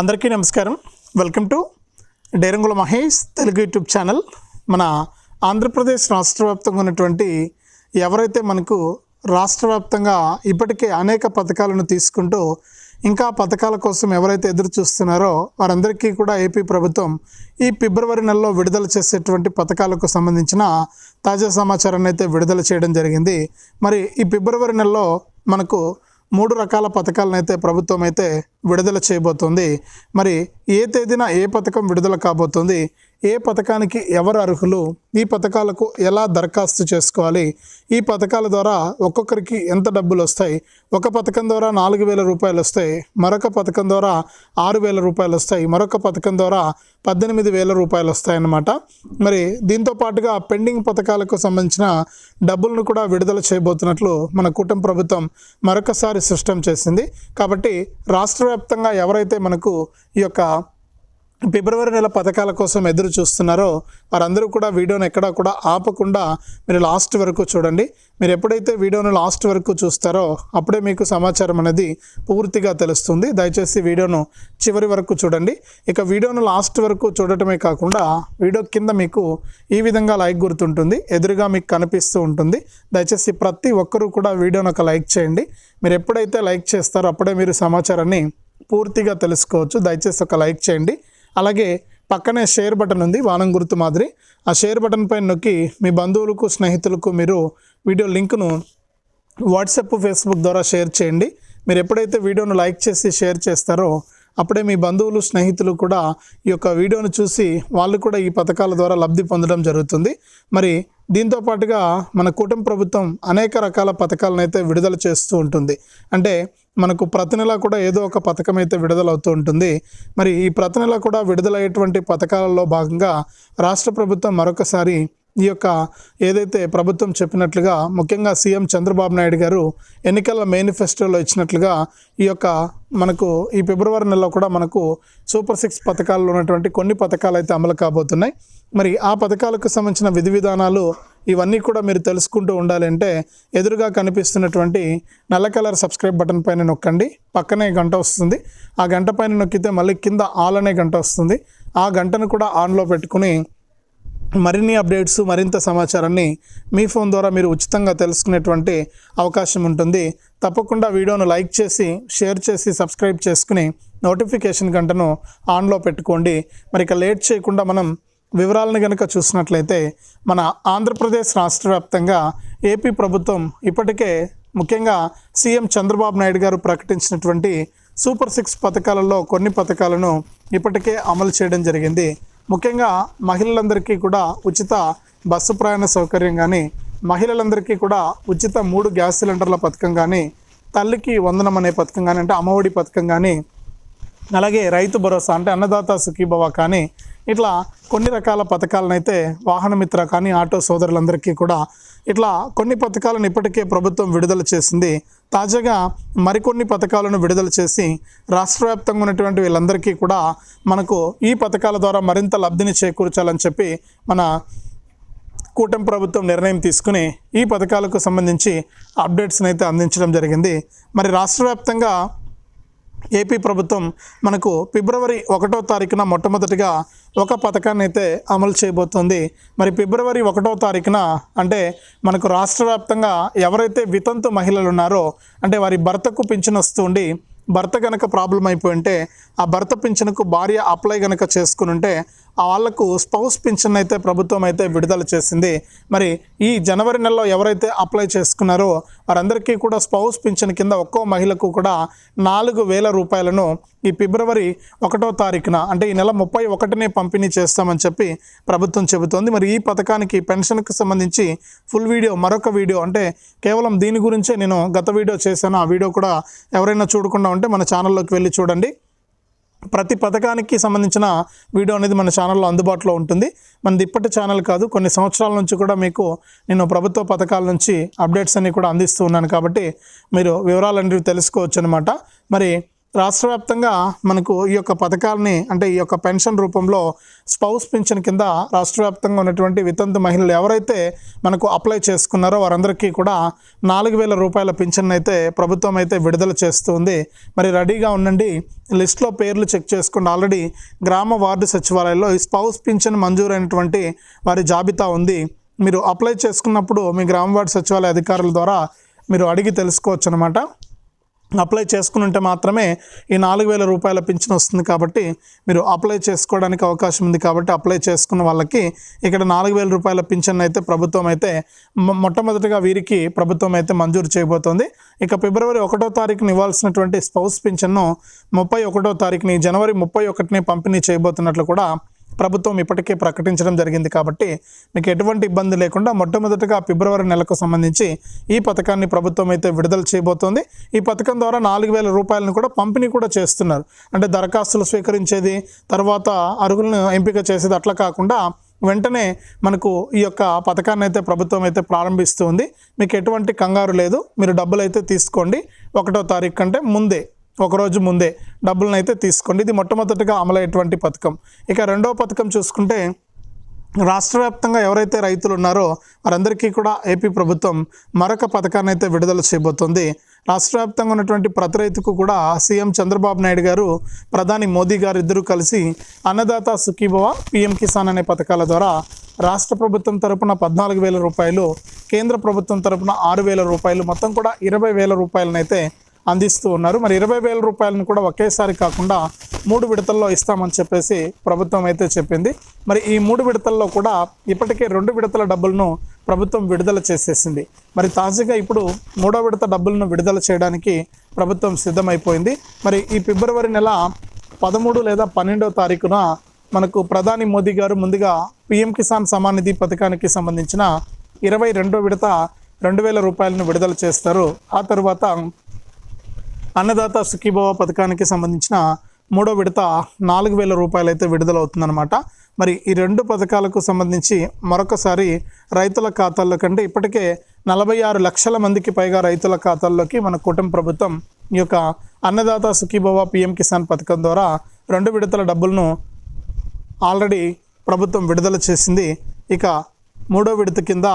అందరికీ నమస్కారం. Welcome to Derangula Mahesh Telugu YouTube channel. మన ఆంధ్రప్రదేశ్ రాష్ట్ర వ్యాప్తంగా ఉన్నటువంటి ఎవరైతే మనకు రాష్ట్ర వ్యాప్తంగా ఇప్పటికే అనేక పథకాలను తీసుకుంటూ ఇంకా పథకాల కోసం ఎవరైతే ఎదురు చూస్తున్నారో వారందరికీ కూడా ఏపీ ప్రభుత్వం ఈ ఫిబ్రవరి నెలలో విడుదల చేసేటువంటి పథకాలకు సంబంధించిన తాజా సమాచారాన్ని అయితే విడుదల చేయడం జరిగింది. మరి ఈ ఫిబ్రవరి నెలలో మనకు మూడు రకాల పథకాలను అయితే ప్రభుత్వం అయితే విడుదల చేయబోతుంది. మరి ఏ తేదీన ఏ పథకం విడుదల కాబోతుంది? ఏ పథకానికి ఎవరు అర్హులు ఈ పథకాలకు ఎలా దరఖాస్తు చేసుకోవాలి ఈ పథకాల ద్వారా ఒక్కొక్కరికి ఎంత డబ్బులు వస్తాయి ఒక పథకం ద్వారా నాలుగు వేల రూపాయలు వస్తాయి మరొక పథకం ద్వారా ఆరు వేల రూపాయలు వస్తాయి మరొక పథకం ద్వారా పద్దెనిమిది వేల రూపాయలు వస్తాయన్నమాట. మరి దీంతో పాటుగా పెండింగ్ పథకాలకు సంబంధించిన డబ్బులను కూడా విడుదల చేయబోతున్నట్లు మన కూటమి ప్రభుత్వం మరొకసారి స్పష్టం చేసింది. కాబట్టి రాష్ట్ర వ్యాప్తంగా ఎవరైతే మనకు ఈ యొక్క ఫిబ్రవరి నెల పథకాల కోసం ఎదురు చూస్తున్నారో వారందరూ కూడా వీడియోని ఎక్కడా కూడా ఆపకుండా మీరు లాస్ట్ వరకు చూడండి. మీరు ఎప్పుడైతే వీడియోను లాస్ట్ వరకు చూస్తారో అప్పుడే మీకు సమాచారం అనేది పూర్తిగా తెలుస్తుంది. దయచేసి వీడియోను చివరి వరకు చూడండి. ఇక వీడియోను లాస్ట్ వరకు చూడటమే కాకుండా వీడియో కింద మీకు ఈ విధంగా లైక్ గుర్తుంటుంది. ఎదురుగా మీకు కనిపిస్తూ ఉంటుంది. దయచేసి ప్రతి ఒక్కరూ కూడా వీడియోను ఒక లైక్ చేయండి. మీరు ఎప్పుడైతే లైక్ చేస్తారో అప్పుడే మీరు సమాచారాన్ని పూర్తిగా తెలుసుకోవచ్చు. దయచేసి ఒక లైక్ చేయండి. అలాగే పక్కనే షేర్ బటన్ ఉంది వానం గుర్తు మాదిరి. ఆ షేర్ బటన్ పైన నొక్కి మీ బంధువులకు స్నేహితులకు మీరు వీడియో లింక్ను వాట్సాప్ ఫేస్బుక్ ద్వారా షేర్ చేయండి. మీరు ఎప్పుడైతే వీడియోను లైక్ చేసి షేర్ చేస్తారో అప్పుడే మీ బంధువులు స్నేహితులు కూడా ఈ యొక్క వీడియోను చూసి వాళ్ళు కూడా ఈ పథకాల ద్వారా లబ్ధి పొందడం జరుగుతుంది. మరి దీంతో పాటుగా మన కూటమి ప్రభుత్వం అనేక రకాల పథకాలను అయితే విడుదల చేస్తూ ఉంటుంది. అంటే మనకు ప్రతి నెల కూడా ఏదో ఒక పథకం అయితే విడుదలవుతూ ఉంటుంది. మరి ఈ ప్రతి నెల కూడా విడుదలయ్యేటువంటి పథకాలలో భాగంగా రాష్ట్ర ప్రభుత్వం మరొకసారి ఈ యొక్క ఏదైతే ప్రభుత్వం చెప్పినట్లుగా ముఖ్యంగా సీఎం చంద్రబాబు నాయుడు గారు ఎన్నికల మేనిఫెస్టోలో ఇచ్చినట్లుగా ఈ యొక్క మనకు ఈ ఫిబ్రవరి నెలలో కూడా మనకు సూపర్ సిక్స్ పథకాల్లో ఉన్నటువంటి కొన్ని పథకాలు అయితే అమలు కాబోతున్నాయి. మరి ఆ పథకాలకు సంబంధించిన విధి విధానాలు ఇవన్నీ కూడా మీరు తెలుసుకుంటూ ఉండాలంటే ఎదురుగా కనిపిస్తున్నటువంటి నల్ల కలర్ సబ్స్క్రైబ్ బటన్ పైన నొక్కండి. పక్కనే గంట వస్తుంది. ఆ గంట పైన నొక్కితే మళ్ళీ కింద ఆల్ అనే గంట వస్తుంది. ఆ గంటను కూడా ఆన్లో పెట్టుకుని మరిన్ని అప్డేట్స్ మరింత సమాచారాన్ని మీ ఫోన్ ద్వారా మీరు ఉచితంగా తెలుసుకునేటువంటి అవకాశం ఉంటుంది. తప్పకుండా వీడియోను లైక్ చేసి షేర్ చేసి సబ్స్క్రైబ్ చేసుకుని నోటిఫికేషన్ గంటను ఆన్లో పెట్టుకోండి. మరి ఇక లేట్ చేయకుండా మనం వివరాలను కనుక చూసినట్లయితే మన ఆంధ్రప్రదేశ్ రాష్ట్ర వ్యాప్తంగా ఏపీ ప్రభుత్వం ఇప్పటికే ముఖ్యంగా సీఎం చంద్రబాబు నాయుడు గారు ప్రకటించినటువంటి సూపర్ సిక్స్ పథకాలలో కొన్ని పథకాలను ఇప్పటికే అమలు చేయడం జరిగింది. ముఖ్యంగా మహిళలందరికీ కూడా ఉచిత బస్సు ప్రయాణ సౌకర్యం కానీ మహిళలందరికీ కూడా ఉచిత మూడు గ్యాస్ సిలిండర్ల పథకం కానీ తల్లికి వందనం అనే పథకం కానీ అంటే అమ్మఒడి పథకం కానీ అలాగే రైతు భరోసా అంటే అన్నదాత సుఖీభవ కానీ ఇట్లా కొన్ని రకాల పథకాలను అయితే వాహనమిత్ర కానీ ఆటో సోదరులందరికీ కూడా ఇట్లా కొన్ని పథకాలను ఇప్పటికే ప్రభుత్వం విడుదల చేసింది. తాజాగా మరికొన్ని పథకాలను విడుదల చేసి రాష్ట్ర వ్యాప్తంగా ఉన్నటువంటి వీళ్ళందరికీ కూడా మనకు ఈ పథకాల ద్వారా మరింత లబ్ధిని చేకూర్చాలని చెప్పి మన కూటమి ప్రభుత్వం నిర్ణయం తీసుకుని ఈ పథకాలకు సంబంధించి అప్డేట్స్ని అయితే అందించడం జరిగింది. మరి రాష్ట్ర వ్యాప్తంగా ఏపీ ప్రభుత్వం మనకు ఫిబ్రవరి ఒకటో తారీఖున మొట్టమొదటిగా ఒక పథకాన్ని అయితే అమలు చేయబోతోంది. మరి ఫిబ్రవరి ఒకటో తారీఖున అంటే మనకు రాష్ట్ర వ్యాప్తంగా ఎవరైతే వితంతు మహిళలు ఉన్నారో అంటే వారి భర్తకు పింఛను వస్తుండి భర్త కనుక ప్రాబ్లం అయిపోయి ఉంటే ఆ భర్త పింఛన్కు భార్య అప్లై కనుక చేసుకుని ఉంటే ఆ వాళ్ళకు స్పౌస్ పింఛన్ అయితే ప్రభుత్వం అయితే విడుదల చేసింది. మరి ఈ జనవరి నెలలో ఎవరైతే అప్లై చేసుకున్నారో వారందరికీ కూడా స్పౌస్ పింఛన్ కింద ఒక్కో మహిళకు కూడా నాలుగు వేల రూపాయలను ఈ ఫిబ్రవరి ఒకటో తారీఖున అంటే ఈ నెల ముప్పై ఒకటినే పంపిణీ చేస్తామని చెప్పి ప్రభుత్వం చెబుతోంది. మరి ఈ పథకానికి పెన్షన్కి సంబంధించి ఫుల్ వీడియో మరొక వీడియో అంటే కేవలం దీని గురించే నేను గత వీడియో చేశాను. ఆ వీడియో కూడా ఎవరైనా చూడకుండా ఉంటే మన ఛానల్లోకి వెళ్ళి చూడండి. ప్రతి పథకానికి సంబంధించిన వీడియో అనేది మన ఛానల్లో అందుబాటులో ఉంటుంది. మనది ఇప్పటి ఛానల్ కాదు కొన్ని సంవత్సరాల నుంచి కూడా మీకు నేను ప్రభుత్వ పథకాల నుంచి అప్డేట్స్ అన్నీ కూడా అందిస్తూ ఉన్నాను కాబట్టి మీరు వివరాలన్నీ తెలుసుకోవచ్చు అనమాట మరి రాష్ట్ర వ్యాప్తంగా మనకు ఈ యొక్క పథకాలని అంటే ఈ యొక్క పెన్షన్ రూపంలో స్పౌస్ పింఛన్ కింద రాష్ట్ర వ్యాప్తంగా ఉన్నటువంటి వితంతు మహిళలు ఎవరైతే మనకు అప్లై చేసుకున్నారో వారందరికీ కూడా నాలుగు వేల రూపాయల పింఛన్ అయితే ప్రభుత్వం అయితే విడుదల చేస్తుంది. మరి రెడీగా ఉండండి. లిస్ట్లో పేర్లు చెక్ చేసుకోండి. ఆల్రెడీ గ్రామ వార్డు సచివాలయంలో ఈ స్పౌస్ పింఛన్ మంజూరైనటువంటి వారి జాబితా ఉంది. మీరు అప్లై చేసుకున్నప్పుడు మీ గ్రామ వార్డు సచివాలయ అధికారుల ద్వారా మీరు అడిగి తెలుసుకోవచ్చు అనమాట అప్లై చేసుకుని ఉంటే మాత్రమే ఈ నాలుగు వేల రూపాయల పింఛన్ వస్తుంది కాబట్టి మీరు అప్లై చేసుకోవడానికి అవకాశం ఉంది కాబట్టి అప్లై చేసుకున్న వాళ్ళకి ఇక్కడ నాలుగు వేల రూపాయల పింఛన్ అయితే ప్రభుత్వం అయితే మొట్టమొదటిగా వీరికి ప్రభుత్వం అయితే మంజూరు చేయబోతోంది. ఇక ఫిబ్రవరి ఒకటో తారీఖున ఇవ్వాల్సినటువంటి స్పౌస్ పింఛన్ను ముప్పై ఒకటో తారీఖుని జనవరి ముప్పై ఒకటిని పంపిణీ చేయబోతున్నట్లు కూడా ప్రభుత్వం ఇప్పటికే ప్రకటించడం జరిగింది కాబట్టి మీకు ఎటువంటి ఇబ్బంది లేకుండా మొట్టమొదటిగా ఫిబ్రవరి నెలకు సంబంధించి ఈ పథకాన్ని ప్రభుత్వం అయితే విడుదల చేయబోతోంది. ఈ పథకం ద్వారా నాలుగు వేల రూపాయలను కూడా పంపిణీ కూడా చేస్తున్నారు. అంటే దరఖాస్తులు స్వీకరించేది తర్వాత అరుగులను ఎంపిక చేసేది అట్లా కాకుండా వెంటనే మనకు ఈ యొక్క పథకాన్ని అయితే ప్రభుత్వం అయితే ప్రారంభిస్తుంది. మీకు ఎటువంటి కంగారు లేదు. మీరు డబ్బులు అయితే తీసుకోండి. ఒకటో తారీఖు కంటే ముందే ఒకరోజు ముందే డబ్బులను అయితే తీసుకోండి. ఇది మొట్టమొదటిగా అమలయ్యేటువంటి పథకం. ఇక రెండవ పథకం చూసుకుంటే రాష్ట్ర వ్యాప్తంగా ఎవరైతే రైతులు ఉన్నారో వారందరికీ కూడా ఏపీ ప్రభుత్వం మరొక పథకాన్ని అయితే విడుదల చేయబోతోంది. రాష్ట్ర వ్యాప్తంగా ఉన్నటువంటి ప్రతి రైతుకు కూడా సీఎం చంద్రబాబు నాయుడు గారు ప్రధాని మోదీ గారు ఇద్దరు కలిసి అన్నదాత సుఖీభవ పిఎం కిసాన్ అనే పథకాల ద్వారా రాష్ట్ర ప్రభుత్వం తరపున పద్నాలుగు వేల రూపాయలు కేంద్ర ప్రభుత్వం తరపున ఆరు వేల రూపాయలు మొత్తం కూడా ఇరవై వేల రూపాయలనైతే అందిస్తూ ఉన్నారు. మరి ఇరవై వేల రూపాయలను కూడా ఒకేసారి కాకుండా మూడు విడతల్లో ఇస్తామని చెప్పేసి ప్రభుత్వం అయితే చెప్పింది. మరి ఈ మూడు విడతల్లో కూడా ఇప్పటికే రెండు విడతల డబ్బులను ప్రభుత్వం విడుదల చేసేసింది. మరి తాజాగా ఇప్పుడు మూడో విడత డబ్బులను విడుదల చేయడానికి ప్రభుత్వం సిద్ధమైపోయింది. మరి ఈ ఫిబ్రవరి నెల పదమూడు లేదా పన్నెండవ తారీఖున మనకు ప్రధాని మోదీ గారు ముందుగా పిఎం కిసాన్ సమాన్ నిధి పథకానికి సంబంధించిన ఇరవై రెండో విడత రెండు వేల రూపాయలను విడుదల చేస్తారు. ఆ తర్వాత అన్నదాత సుఖీభవ పథకానికి సంబంధించిన మూడో విడత నాలుగు వేల రూపాయలు అయితే విడుదలవుతుందన్నమాట. మరి ఈ రెండు పథకాలకు సంబంధించి మరొకసారి రైతుల ఖాతాల్లో కంటే ఇప్పటికే నలభై ఆరు లక్షల మందికి పైగా రైతుల ఖాతాల్లోకి మన కుటుంబ ప్రభుత్వం ఈ యొక్క అన్నదాత సుఖీభవ పిఎం కిసాన్ పథకం ద్వారా రెండు విడతల డబ్బులను ఆల్రెడీ ప్రభుత్వం విడుదల చేసింది. ఇక మూడో విడత కింద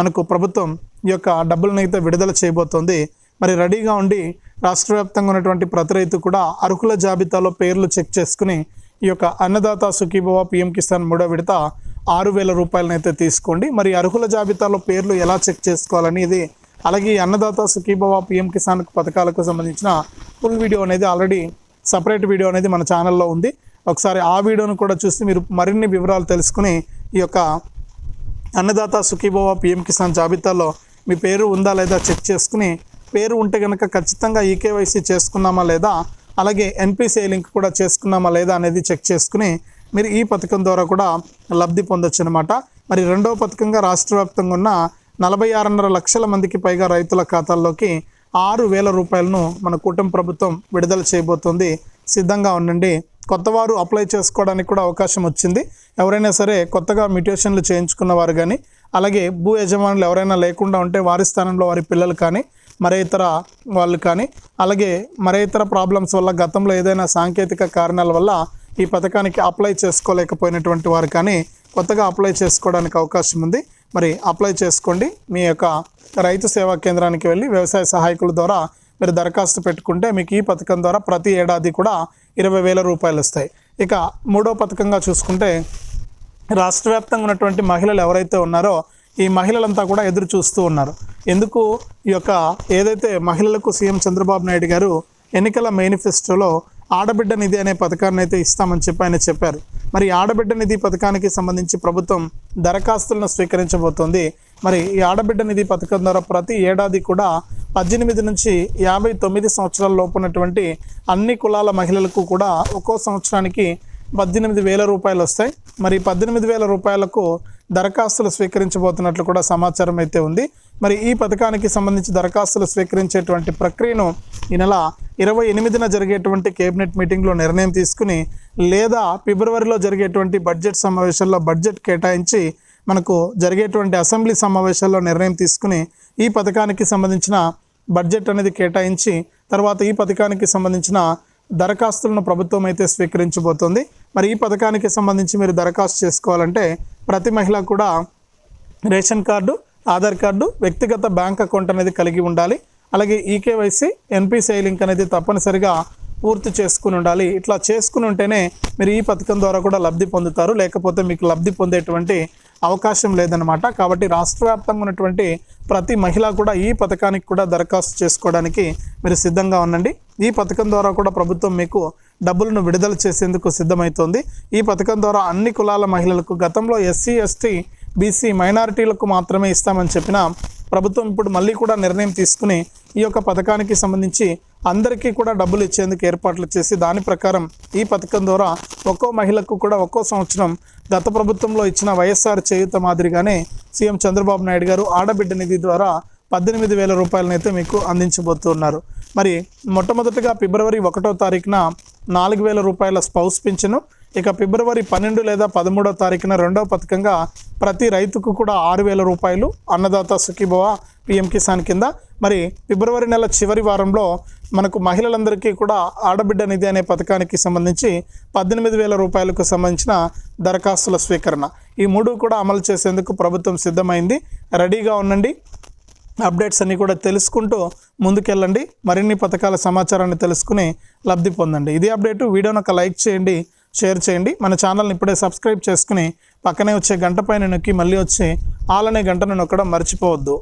మనకు ప్రభుత్వం ఈ యొక్క డబ్బులను అయితే విడుదల చేయబోతోంది. మరి రెడీగా ఉండి రాష్ట్ర వ్యాప్తంగా ఉన్నటువంటి ప్రతి రైతు కూడా అర్హుల జాబితాలో పేర్లు చెక్ చేసుకుని ఈ యొక్క అన్నదాత సుఖీభవ పిఎం కిసాన్ మూడో విడత ఆరు వేల రూపాయలనైతే తీసుకోండి. మరి అర్హుల జాబితాలో పేర్లు ఎలా చెక్ చేసుకోవాలని ఇది అలాగే అన్నదాత సుఖీభవ పిఎం కిసాన్ పథకాలకు సంబంధించిన ఫుల్ వీడియో అనేది ఆల్రెడీ సపరేట్ వీడియో అనేది మన ఛానల్లో ఉంది. ఒకసారి ఆ వీడియోను కూడా చూసి మీరు మరిన్ని వివరాలు తెలుసుకుని ఈ యొక్క అన్నదాత సుఖీభవ పిఎం కిసాన్ జాబితాలో మీ పేరు ఉందా లేదా చెక్ చేసుకుని పేరు ఉంటే కనుక ఖచ్చితంగా ఈకేవైసీ చేసుకున్నామా లేదా? అలాగే ఎన్పిసిఐ లింక్ కూడా చేసుకున్నామా లేదా అనేది చెక్ చేసుకుని మీరు ఈ పథకం ద్వారా కూడా లబ్ధి పొందొచ్చు అనమాట మరి రెండవ పథకంగా రాష్ట్ర వ్యాప్తంగా ఉన్న నలభై ఆరున్నర లక్షల మందికి పైగా రైతుల ఖాతాల్లోకి ఆరు వేల రూపాయలను మన కుటుంబ ప్రభుత్వం విడుదల చేయబోతోంది. సిద్ధంగా ఉండండి. కొత్తవారు అప్లై చేసుకోవడానికి కూడా అవకాశం వచ్చింది. ఎవరైనా సరే కొత్తగా మ్యూటేషన్లు చేయించుకున్న వారు కానీ అలాగే భూ యజమానులు ఎవరైనా లేకుండా ఉంటే వారి స్థానంలో వారి పిల్లలు కానీ మరే ఇతర వాళ్ళు కానీ అలాగే మరే ఇతర ప్రాబ్లమ్స్ వల్ల గతంలో ఏదైనా సాంకేతిక కారణాల వల్ల ఈ పథకానికి అప్లై చేసుకోలేకపోయినటువంటి వారు కానీ కొత్తగా అప్లై చేసుకోవడానికి అవకాశం ఉంది. మరి అప్లై చేసుకోండి. మీ యొక్క రైతు సేవా కేంద్రానికి వెళ్ళి వ్యవసాయ సహాయకుల ద్వారా మీరు దరఖాస్తు పెట్టుకుంటే మీకు ఈ పథకం ద్వారా ప్రతి ఏడాది కూడా ఇరవై వేల రూపాయలు వస్తాయి. ఇక మూడో పథకంగా చూసుకుంటే రాష్ట్ర వ్యాప్తంగా ఉన్నటువంటి మహిళలు ఎవరైతే ఉన్నారో ఈ మహిళలంతా కూడా ఎదురు చూస్తూ ఉన్నారు. ఎందుకు? ఈ యొక్క ఏదైతే మహిళలకు సీఎం చంద్రబాబు నాయుడు గారు ఎన్నికల మేనిఫెస్టోలో ఆడబిడ్డ నిధి అనే పథకాన్ని అయితే ఇస్తామని చెప్పి ఆయన చెప్పారు. మరి ఆడబిడ్డ నిధి పథకానికి సంబంధించి ప్రభుత్వం దరఖాస్తులను స్వీకరించబోతోంది. మరి ఈ ఆడబిడ్డ నిధి పథకం ద్వారా ప్రతి ఏడాది కూడా పద్దెనిమిది నుంచి యాభై తొమ్మిది సంవత్సరాల లోపు ఉన్నటువంటి అన్ని కులాల మహిళలకు కూడా ఒక్కో సంవత్సరానికి పద్దెనిమిది వేల రూపాయలు వస్తాయి మరి పద్దెనిమిది వేల రూపాయలకు దరఖాస్తులు స్వీకరించబోతున్నట్లు కూడా సమాచారం అయితే ఉంది. మరి ఈ పథకానికి సంబంధించి దరఖాస్తులు స్వీకరించేటువంటి ప్రక్రియను ఈ నెల ఇరవై ఎనిమిదిన జరిగేటువంటి కేబినెట్ మీటింగ్లో నిర్ణయం తీసుకుని లేదా ఫిబ్రవరిలో జరిగేటువంటి బడ్జెట్ సమావేశాల్లో బడ్జెట్ కేటాయించి మనకు జరిగేటువంటి అసెంబ్లీ సమావేశాల్లో నిర్ణయం తీసుకుని ఈ పథకానికి సంబంధించిన బడ్జెట్ అనేది కేటాయించి తర్వాత ఈ పథకానికి సంబంధించిన దరఖాస్తులను ప్రభుత్వం అయితే స్వీకరించబోతోంది. మరి ఈ పథకానికి సంబంధించి మీరు దరఖాస్తు చేసుకోవాలంటే ప్రతి మహిళ కూడా రేషన్ కార్డు ఆధార్ కార్డు వ్యక్తిగత బ్యాంక్ అకౌంట్ అనేది కలిగి ఉండాలి. అలాగే ఈకేవైసీ ఎన్పిసిఐ లింక్ అనేది తప్పనిసరిగా పూర్తి చేసుకుని ఉండాలి. ఇట్లా చేసుకుని ఉంటేనే మీరు ఈ పథకం ద్వారా కూడా లబ్ధి పొందుతారు. లేకపోతే మీకు లబ్ధి పొందేటువంటి అవకాశం లేదనమాట కాబట్టి రాష్ట్ర వ్యాప్తంగా ఉన్నటువంటి ప్రతి మహిళ కూడా ఈ పథకానికి కూడా దరఖాస్తు చేసుకోవడానికి మీరు సిద్ధంగా ఉండండి. ఈ పథకం ద్వారా కూడా ప్రభుత్వం మీకు డబ్బులను విడుదల చేసేందుకు సిద్ధమవుతోంది ఈ పథకం ద్వారా అన్ని కులాల మహిళలకు గతంలో ఎస్సీ ఎస్టీ బీసీ మైనారిటీలకు మాత్రమే ఇస్తామని చెప్పిన ప్రభుత్వం ఇప్పుడు మళ్ళీ కూడా నిర్ణయం తీసుకుని ఈ యొక్క పథకానికి సంబంధించి అందరికీ కూడా డబ్బులు ఇచ్చేందుకు ఏర్పాట్లు చేసి దాని ప్రకారం ఈ పథకం ద్వారా ఒక్కో మహిళకు కూడా ఒక్కో సంవత్సరం గత ప్రభుత్వంలో ఇచ్చిన వైఎస్ఆర్ చేయూత మాదిరిగానే సీఎం చంద్రబాబు నాయుడు గారు ఆడబిడ్డ నిధి ద్వారా పద్దెనిమిది వేల రూపాయలనైతే మీకు అందించబోతున్నారు. మరి మొట్టమొదటిగా ఫిబ్రవరి ఒకటో తారీఖున నాలుగు వేల రూపాయల స్పౌస్ పింఛను ఇక ఫిబ్రవరి పన్నెండు లేదా పదమూడో తారీఖున రెండవ పథకంగా ప్రతి రైతుకు కూడా ఆరు వేల రూపాయలు అన్నదాత సుఖీభవ పిఎం కిసాన్ కింద మరి ఫిబ్రవరి నెల చివరి వారంలో మనకు మహిళలందరికీ కూడా ఆడబిడ్డ నిధి అనే పథకానికి సంబంధించి పద్దెనిమిది వేల రూపాయలకు సంబంధించిన దరఖాస్తుల స్వీకరణ. ఈ మూడు కూడా అమలు చేసేందుకు ప్రభుత్వం సిద్ధమైంది. రెడీగా ఉండండి. అప్డేట్స్ అన్నీ కూడా తెలుసుకుంటూ ముందుకెళ్ళండి. మరిన్ని పథకాల సమాచారాన్ని తెలుసుకుని లబ్ధి పొందండి. ఇది అప్డేటు వీడియోను ఒక లైక్ చేయండి షేర్ చేయండి. మన ఛానల్ని ఇప్పుడే సబ్స్క్రైబ్ చేసుకుని పక్కనే వచ్చే గంట పైన నొక్కి మళ్ళీ వచ్చి ఆలనే గంటను నొక్కడం మర్చిపోవద్దు.